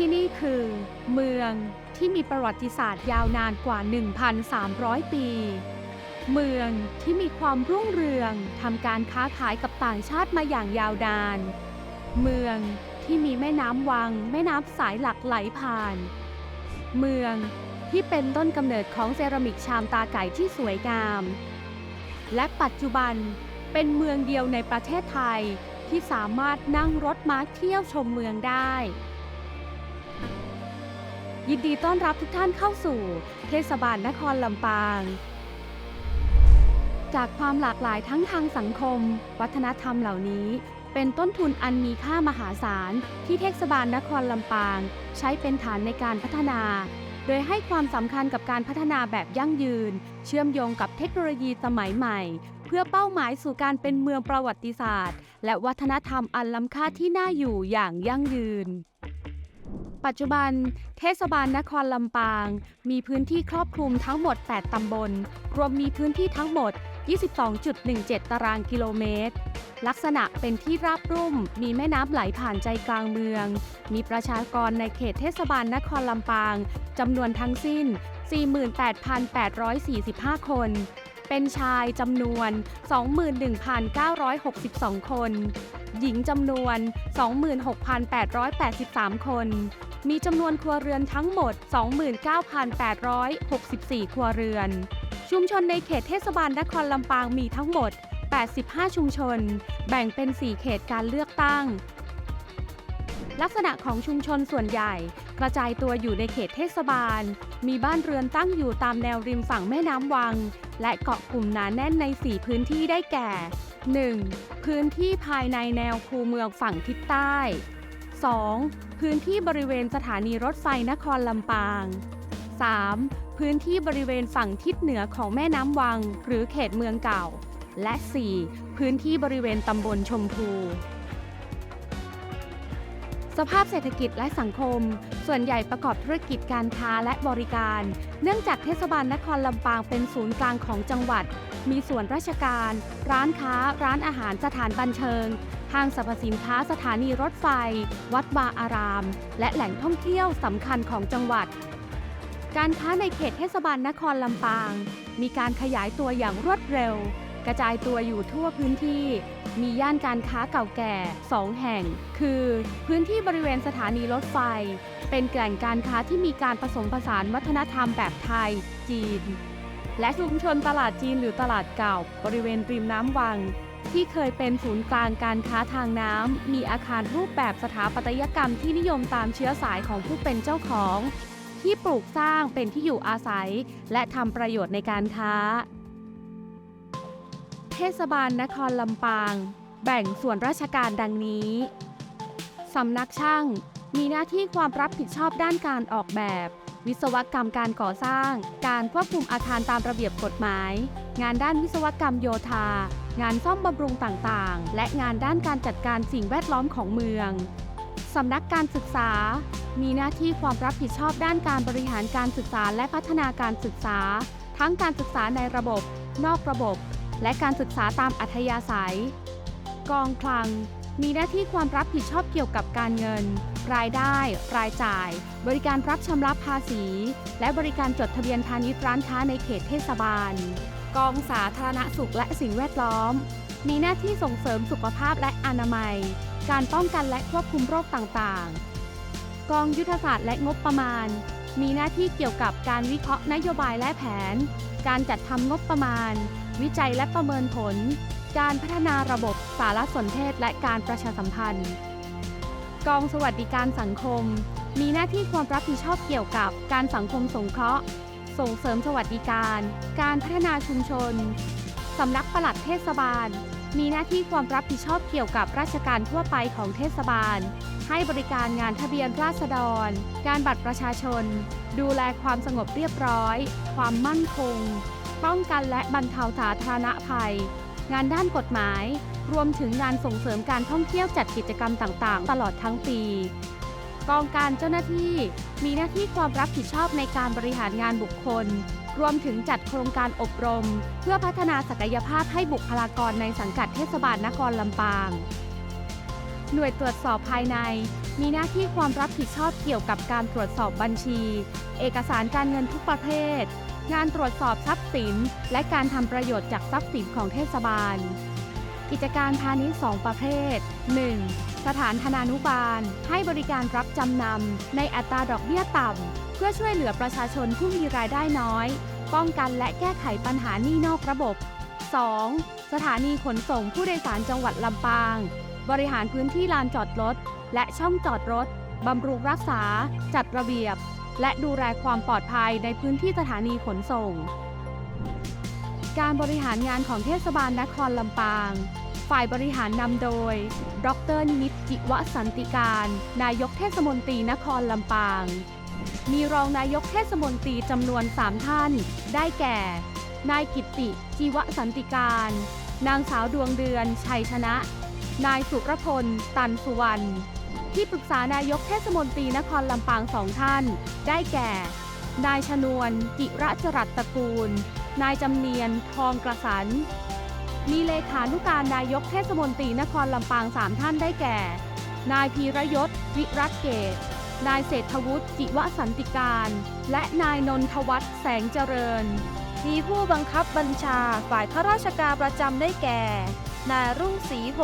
ที่นี่คือเมืองที่มีประวัติศาสตร์ยาวนานกว่า 1,300 ปี เมืองที่มีความรุ่งเรืองทำการค้าขายกับต่างชาติมาอย่างยาวนาน เมืองที่มีแม่น้ำวัง แม่น้ำสายหลักไหลผ่าน เมืองที่เป็นต้นกำเนิดของเซรามิกชามตาไก่ที่สวยงาม และปัจจุบันเป็นเมืองเดียวในประเทศไทยที่สามารถนั่งรถม้าเที่ยวชมเมืองได้ ยินดีต้อนรับทุกท่านเข้าสู่ เทศบาลนครลำปาง จากความหลากหลายทั้งทางสังคม วัฒนธรรมเหล่านี้ เป็นต้นทุนอันมีค่ามหาศาล ที่เทศบาลนครลำปาง ใช้เป็นฐานในการพัฒนา โดยให้ความสำคัญกับการพัฒนาแบบยั่งยืน เชื่อมโยงกับเทคโนโลยีสมัยใหม่ เพื่อเป้าหมายสู่การเป็นเมืองประวัติศาสตร์ และวัฒนธรรมอันล้ำค่าที่น่าอยู่อย่างยั่งยืน ปัจจุบันเทศบาลนครลำปาง มีพื้นที่ครอบคลุมทั้งหมด 8 ตำบล รวมมีพื้นที่ทั้งหมด 22.17 ตารางกิโลเมตร ลักษณะเป็นที่ราบรุ่ม มีแม่น้ำไหลผ่านใจกลางเมือง มีประชากรในเขตเทศบาลนครลำปางจำนวนทั้งสิ้น 48,845 คน เป็นชายจำนวน 21,962 คน หญิงจำนวน 26,883 คน มีจำนวนครัวเรือนทั้งหมด 29,864 ครัวเรือน ชุมชนในเขตเทศบาลนครลำปางมีทั้งหมด 85 ชุมชน แบ่งเป็น 4 เขตการเลือกตั้ง ลักษณะของชุมชนส่วนใหญ่ กระจายตัวอยู่ในเขตเทศบาล มีบ้านเรือนตั้งอยู่ตามแนวริมฝั่งแม่น้ำวัง และเกาะกลุ่มหนาแน่นใน 4 พื้นที่ได้แก่ 1. พื้นที่ภายในแนวคูเมืองฝั่งทิศใต้ 2. พื้นที่บริเวณสถานีรถไฟนครลำปาง 3. พื้นที่บริเวณฝั่งทิศเหนือของแม่น้ำวัง หรือเขตเมืองเก่า และ 4. พื้นที่บริเวณตำบลชมพู สภาพเศรษฐกิจและสังคม ส่วนใหญ่ประกอบธุรกิจการค้าและบริการ เนื่องจากเทศบาลนครลำปางเป็นศูนย์กลางของจังหวัด มีส่วนราชการ ร้านค้า ร้านอาหารสถานบันเทิง ห้างสรรพสินค้าสถานีรถไฟ วัดวาอาราม และแหล่งท่องเที่ยวสำคัญของจังหวัด การค้าในเขตเทศบาลนครลำปาง มีการขยายตัวอย่างรวดเร็ว กระจายตัวอยู่ทั่วพื้นที่ มีย่านการค้าเก่าแก่2แห่ง คือพื้นที่บริเวณสถานีรถไฟ เป็นแหล่งการค้าที่มีการผสมผสานวัฒนธรรมแบบไทย จีน และชุมชนตลาดจีนหรือตลาดเก่า บริเวณริมน้ำวัง ที่เคยเป็นศูนย์กลางการค้าทางน้ำ มีอาคารรูปแบบสถาปัตยกรรมที่นิยมตามเชื้อสายของผู้เป็นเจ้าของ ที่ปลูกสร้างเป็นที่อยู่อาศัย และทำประโยชน์ในการค้า เทศบาลนครลำปาง แบ่งส่วนราชการดังนี้สำนักช่างมีหน้าที่ความรับผิดชอบด้านการออกแบบ วิศวกรรมการก่อสร้าง การควบคุมอาคารตามระเบียบกฎหมาย งานด้านวิศวกรรมโยธา งานซ่อมบำรุงต่างๆ และงานด้านการจัดการสิ่งแวดล้อมของเมือง สำนักการศึกษา มีหน้าที่ความรับผิดชอบด้านการบริหารการศึกษาและพัฒนาการศึกษา ทั้งการศึกษาในระบบ นอกระบบ และการศึกษาตามอัธยาศัย กองคลัง มีหน้าที่ความรับผิดชอบเกี่ยวกับการเงิน รายได้ รายจ่าย บริการรับชำระภาษี และบริการจดทะเบียนพาณิชย์ร้านค้าในเขตเทศบาล กองสาธารณสุขและสิ่งแวดล้อม มีหน้าที่ส่งเสริมสุขภาพและอนามัย การป้องกันและควบคุมโรคต่างๆ กองยุทธศาสตร์และงบประมาณ มีหน้าที่เกี่ยวกับการวิเคราะห์นโยบายและแผน การจัดทำงบประมาณ วิจัยและประเมินผล การพัฒนาระบบสารสนเทศและการประชาสัมพันธ์ กองสวัสดิการสังคม มีหน้าที่ความรับผิดชอบเกี่ยวกับการสังคมสงเคราะห์ ส่งเสริมสวัสดิการ การพัฒนาชุมชน สำนักปลัดเทศบาล มีหน้าที่ความรับผิดชอบเกี่ยวกับราชการทั่วไปของเทศบาล ให้บริการงานทะเบียนราษฎร การบัตรประชาชน ดูแลความสงบเรียบร้อย ความมั่นคง ป้องกันและบรรเทาสาธารณภัย งานด้านกฎหมาย รวมถึงงานส่งเสริมการท่องเที่ยวจัดกิจกรรมต่างๆ ตลอดทั้งปี กองการเจ้าหน้าที่ มีหน้าที่ความรับผิดชอบในการบริหารงานบุคคล รวมถึงจัดโครงการอบรม เพื่อพัฒนาศักยภาพให้บุคลากรในสังกัดเทศบาลนครลำปาง หน่วยตรวจสอบภายใน มีหน้าที่ความรับผิดชอบเกี่ยวกับการตรวจสอบบัญชี เอกสารการเงินทุกประเภท งานตรวจสอบทรัพย์สิน และการทำประโยชน์จากทรัพย์สินของเทศบาล กิจการพาณิชย์2ประเภท 1. สถานธนานุบาล ให้บริการรับจำนำในอัตราดอกเบี้ยต่ำ เพื่อช่วยเหลือประชาชนผู้มีรายได้น้อย ป้องกันและแก้ไขปัญหาหนี้นอกระบบ 2. สถานีขนส่งผู้โดยสารจังหวัดลำปาง บริหารพื้นที่ลานจอดรถ และช่องจอดรถบำรุงรักษา จัดระเบียบ และดูแลความปลอดภัยในพื้นที่สถานีขนส่ง การบริหารงานของเทศบาลนครลำปาง ฝ่ายบริหารนำโดย ดรนิมิตจิวสันติการ นายกเทศมนตรีนครลำปาง มีรองนายกเทศมนตรีจำนวน 3 ท่าน ได้แก่ นายกิติจิวสันติการ นางสาวดวงเดือน ชัยชนะ นายสุรพล ตันสุวรรณ ที่ปรึกษานายกเทศมนตรีนครลำปางสองท่าน ได้แก่ นายชนวนจิระจรัตตระกูล นายจำเนียน ทองกระสัน มีเลขานุการนายกเทศมนตรีนครลำปางสามท่านได้แก่ นายพีรยศ วิรัตเกต นายเศรษฐวุฒิจิวสันติการ และนายนนทวัฒน์แสงเจริญ มีผู้บังคับบัญชาฝ่ายข้าราชการประจำได้แก่ นายรุ่งศรีโพ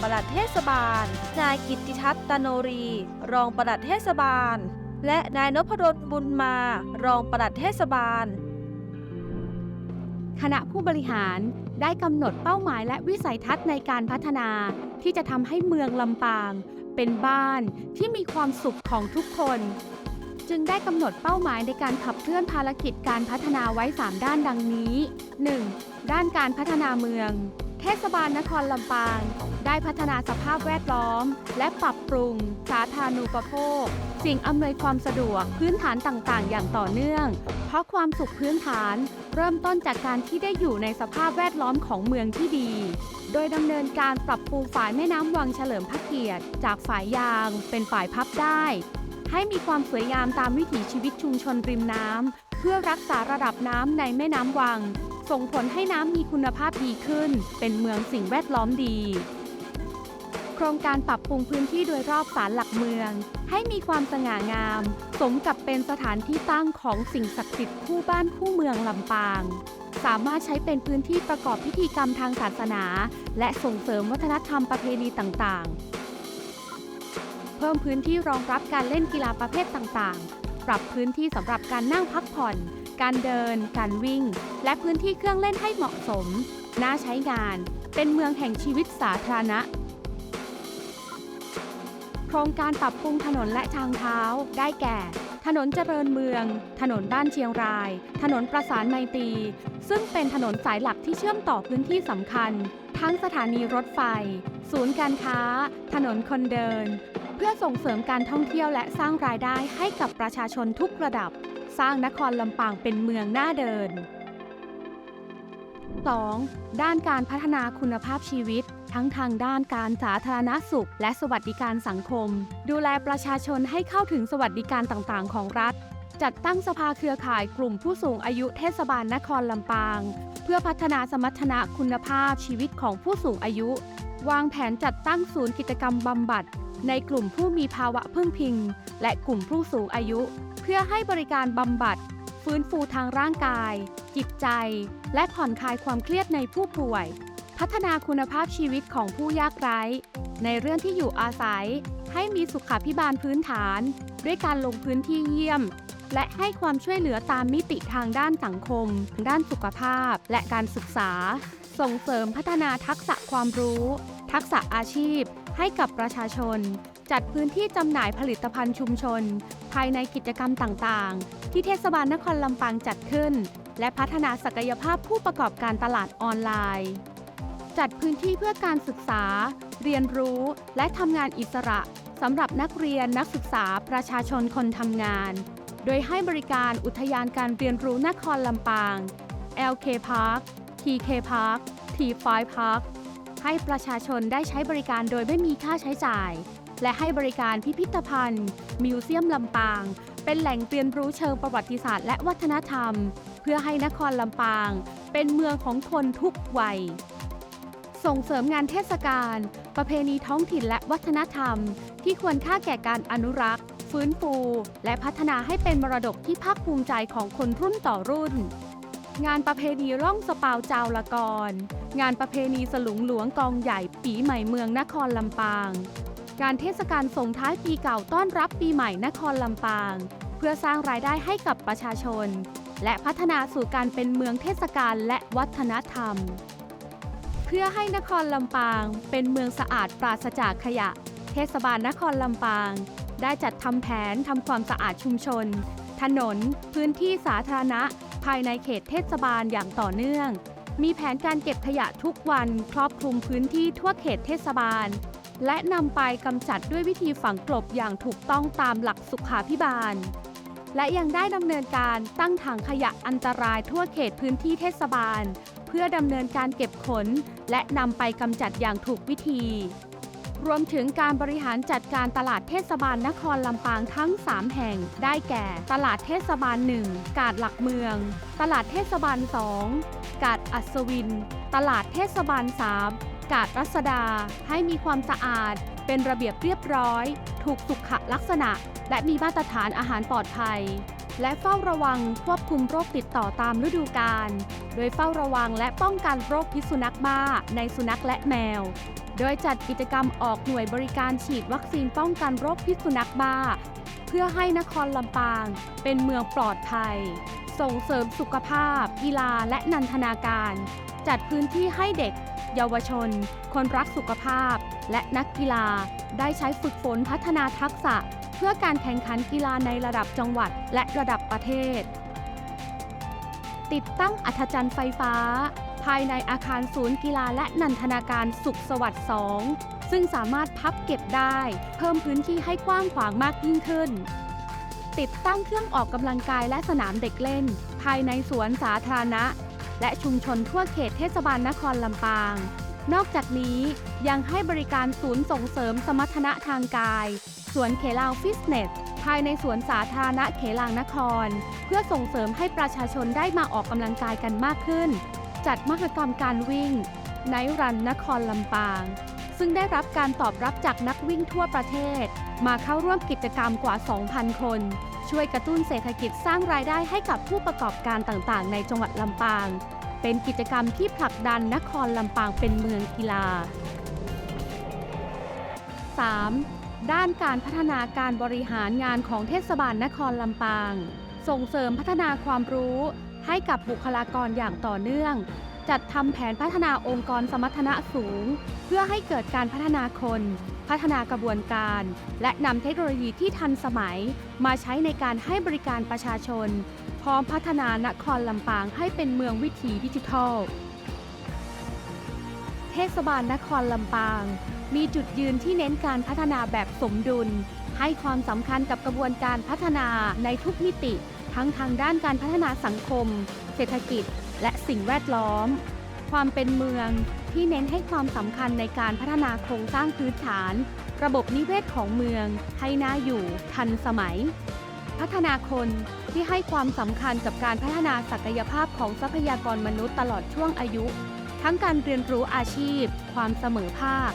ปลัดเทศบาล นายกิตติทัศน์ตโนรี รองปลัดเทศบาล และนายนพดลบุญมา รองปลัดเทศบาล คณะผู้บริหารได้กำหนดเป้าหมายและวิสัยทัศน์ในการพัฒนา ที่จะทำให้เมืองลำปาง เป็นบ้านที่มีความสุขของทุกคน จึงได้กำหนดเป้าหมายในการขับเคลื่อนภารกิจการพัฒนาไว้ 3 ด้านดังนี้ 1. ด้านการพัฒนาเมือง เทศบาลนครลำปาง ได้พัฒนาสภาพแวดล้อม และปรับปรุง สาธารณูปโภค สิ่งอำนวยความสะดวกพื้นฐานต่างๆ อย่างต่อเนื่อง เพราะความสุขพื้นฐานเริ่มต้นจากการที่ได้อยู่ในสภาพแวดล้อมของเมืองที่ดี โดยดำเนินการปรับปรุงฝายแม่น้ำวังเฉลิมพระเกียรติ จากฝายยางเป็นฝายพับได้ ให้มีความสวยงามตามวิถีชีวิตชุมชนริมน้ำเพื่อรักษาระดับน้ำในแม่น้ำวัง ส่งผลให้น้ำมีคุณภาพดีขึ้น เป็นเมืองสิ่งแวดล้อมดี ครงการปรับปรุงพื้นที่โดยรอบศาลหลักเมือง ให้มีความสง่างาม สมกับเป็นสถานที่ตั้งของสิ่งศักดิ์สิทธิ์คู่บ้านคู่เมืองลำปาง สามารถใช้เป็นพื้นที่ประกอบพิธีกรรมทางศาสนา และส่งเสริมวัฒนธรรมประเพณีต่างๆ เพิ่มพื้นที่รองรับการเล่นกีฬาประเภทต่างๆ ปรับพื้นที่สำหรับการนั่งพักผ่อน การเดิน การวิ่ง และพื้นที่เครื่องเล่นให้เหมาะสม น่าใช้งาน เป็นเมืองแห่งชีวิตสาธารณะ ครงการปรับปรุงถนนและทางเท้า ได้แก่ ถนนเจริญเมือง ถนนบ้านเชียงราย ถนนประสานไมตรี ซึ่งเป็นถนนสายหลักที่เชื่อมต่อพื้นที่สำคัญ ทั้งสถานีรถไฟ ศูนย์การค้า ถนนคนเดิน เพื่อส่งเสริมการท่องเที่ยวและสร้างรายได้ให้กับประชาชนทุกระดับ สร้างนครลำปางเป็นเมืองน่าเดิน 2. ด้านการพัฒนาคุณภาพชีวิต ทั้งทางด้านการสาธารณสุข และสวัสดิการสังคม ดูแลประชาชนให้เข้าถึงสวัสดิการต่างๆ ของรัฐ จัดตั้งสภาเครือข่ายกลุ่มผู้สูงอายุเทศบาลนครลำปาง เพื่อพัฒนาสมรรถนะคุณภาพชีวิตของผู้สูงอายุ วางแผนจัดตั้งศูนย์กิจกรรมบำบัด ในกลุ่มผู้มีภาวะพึ่งพิง และกลุ่มผู้สูงอายุ เพื่อให้บริการบำบัด ฟื้นฟูทางร่างกาย จิตใจ และผ่อนคลายความเครียดในผู้ป่วย พัฒนาคุณภาพชีวิตของผู้ยากไร้ ในเรื่องที่อยู่อาศัย ให้มีสุขาพิบาลพื้นฐาน ด้วยการลงพื้นที่เยี่ยม และให้ความช่วยเหลือตามมิติทางด้านสังคม ด้านสุขภาพ และการศึกษา ส่งเสริมพัฒนาทักษะความรู้ ทักษะอาชีพ ให้กับประชาชน จัดพื้นที่จำหน่ายผลิตภัณฑ์ชุมชน ภายในกิจกรรมต่างๆ ที่เทศบาลนครลำปางจัดขึ้น และพัฒนาศักยภาพผู้ประกอบการตลาดออนไลน์ จัดพื้นที่เพื่อการศึกษา เรียนรู้ และทำงานอิสระสำหรับนักเรียนนักศึกษาประชาชนคนทำงาน โดยให้บริการอุทยานการเรียนรู้นครลำปาง LK Park TK Park T5 Park ให้ประชาชนได้ใช้บริการโดยไม่มีค่าใช้จ่าย และให้บริการพิพิธภัณฑ์ มิวเซียมลำปาง เป็นแหล่งเรียนรู้เชิงประวัติศาสตร์และวัฒนธรรม เพื่อให้นครลำปาง เป็นเมืองของคนทุกวัย ส่งเสริมงานเทศกาล ประเพณีท้องถิ่นและวัฒนธรรม ที่ควรค่าแก่การอนุรักษ์ ฟื้นฟู และพัฒนาให้เป็นมรดกที่ภาคภูมิใจของคนรุ่นต่อรุ่น งานประเพณีร่องสะเปาจาวละกร งานประเพณีสลุงหลวงกองใหญ่ปีใหม่เมืองนครลำปาง การเทศกาลส่งท้ายปีเก่าต้อนรับปีใหม่นครลำปาง เพื่อสร้างรายได้ให้กับประชาชน และพัฒนาสู่การเป็นเมืองเทศกาลและวัฒนธรรม พื่อให้นครลำปางเป็นเมืองสะอาดปราศจากขยะ เทศบาลนครลำปาง ได้จัดทำแผนทำความสะอาดชุมชน ถนน พื้นที่สาธารณะ ภายในเขตเทศบาลอย่างต่อเนื่อง มีแผนการเก็บขยะทุกวันครอบคลุมพื้นที่ทั่วเขตเทศบาล และนำไปกำจัดด้วยวิธีฝังกลบอย่างถูกต้องตามหลักสุขาพิบาล และยังได้ดำเนินการตั้งถังขยะอันตรายทั่วเขตพื้นที่เทศบาล พื่อดำเนินการเก็บขน และนำไปกำจัดอย่างถูกวิธี รวมถึงการบริหารจัดการตลาดเทศบาลนครลำปางทั้ง 3 แห่ง ได้แก่ ตลาดเทศบาล 1 กาดหลักเมือง ตลาดเทศบาล 2 กาดอัศวิน ตลาดเทศบาล 3 กาดรัศดา ให้มีความสะอาด เป็นระเบียบเรียบร้อย ถูกสุขลักษณะ และมีมาตรฐานอาหารปลอดภัย และเฝ้าระวังควบคุมโรคติดต่อตามฤดูกาล โดยเฝ้าระวังและป้องกันโรคพิษสุนัขบ้าในสุนัขและแมว โดยจัดกิจกรรมออกหน่วยบริการฉีดวัคซีนป้องกันโรคพิษสุนัขบ้า เพื่อให้นครลำปาง เป็นเมืองปลอดภัย ส่งเสริมสุขภาพ กีฬาและนันทนาการ จัดพื้นที่ให้เด็ก เยาวชน คนรักสุขภาพ และนักกีฬา ได้ใช้ฝึกฝนพัฒนาทักษะ พื่อการแข่งขันกีฬาในระดับจังหวัดและระดับประเทศ ติดตั้งอัธจันทร์ไฟฟ้า ภายในอาคารศูนย์กีฬาและนันทนาการสุขสวัสดิ์2ซึ่งสามารถพับเก็บได้ เพิ่มพื้นที่ให้กว้างขวางมากยิ่งขึ้น ติดตั้งเครื่องออกกำลังกายและสนามเด็กเล่น ภายในสวนสาธารณะ และชุมชนทั่วเขตเทศบาลนครลำปางนอกจากนี้ยังให้บริการศูนย์ส่งเสริมสมรรถนะทางกาย สวนเขลาวฟิตเนส ภายในสวนสาธารณะเขลางนคร เพื่อส่งเสริมให้ประชาชนได้มาออกกำลังกายกันมากขึ้น จัดมหกรรมการวิ่งไนรันนครลำปาง ซึ่งได้รับการตอบรับจากนักวิ่งทั่วประเทศ มาเข้าร่วมกิจกรรมกว่า 2,000 คน ช่วยกระตุ้นเศรษฐกิจสร้างรายได้ให้กับผู้ประกอบการต่างๆ ในจังหวัดลำปาง เป็นกิจกรรมที่ผลักดันนครลำปางเป็นเมืองกีฬา 3. ด้านการพัฒนาการบริหารงานของเทศบาลนครลำปาง ส่งเสริมพัฒนาความรู้ให้กับบุคลากรอย่างต่อเนื่อง จัดทำแผนพัฒนาองค์กรสมรรถนะสูง เพื่อให้เกิดการพัฒนาคน พัฒนากระบวนการ และนำเทคโนโลยีที่ทันสมัย มาใช้ในการให้บริการประชาชน พร้อมพัฒนานครลำปางให้เป็นเมืองวิถีดิจิทัล เทศบาลนครลำปาง มีจุดยืนที่เน้นการพัฒนาแบบสมดุล ให้ความสำคัญกับกระบวนการพัฒนาในทุกมิติ ทั้งทางด้านการพัฒนาสังคม เศรษฐกิจ และสิ่งแวดล้อม ความเป็นเมืองที่เน้นให้ความสำคัญในการพัฒนาโครงสร้างพื้นฐาน ระบบนิเวศของเมือง ให้น่าอยู่ ทันสมัย พัฒนาคนที่ให้ความสำคัญกับการพัฒนาศักยภาพของทรัพยากรมนุษย์ตลอดช่วงอายุ ทั้งการเรียนรู้อาชีพ ความเสมอภาค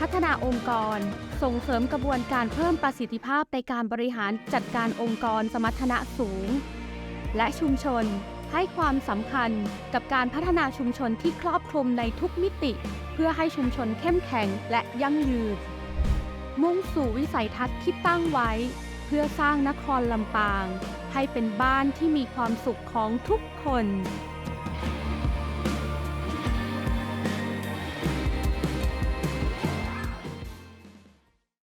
พัฒนาองค์กร ส่งเสริมกระบวนการเพิ่มประสิทธิภาพในการบริหารจัดการองค์กรสมรรถนะสูง และชุมชนให้ความสำคัญกับการพัฒนาชุมชนที่ครอบคลุมในทุกมิติ เพื่อให้ชุมชนเข้มแข็งและยั่งยืน มุ่งสู่วิสัยทัศน์ที่ตั้งไว้ เพื่อสร้างนครลำปาง ให้เป็นบ้านที่มีความสุขของทุกคน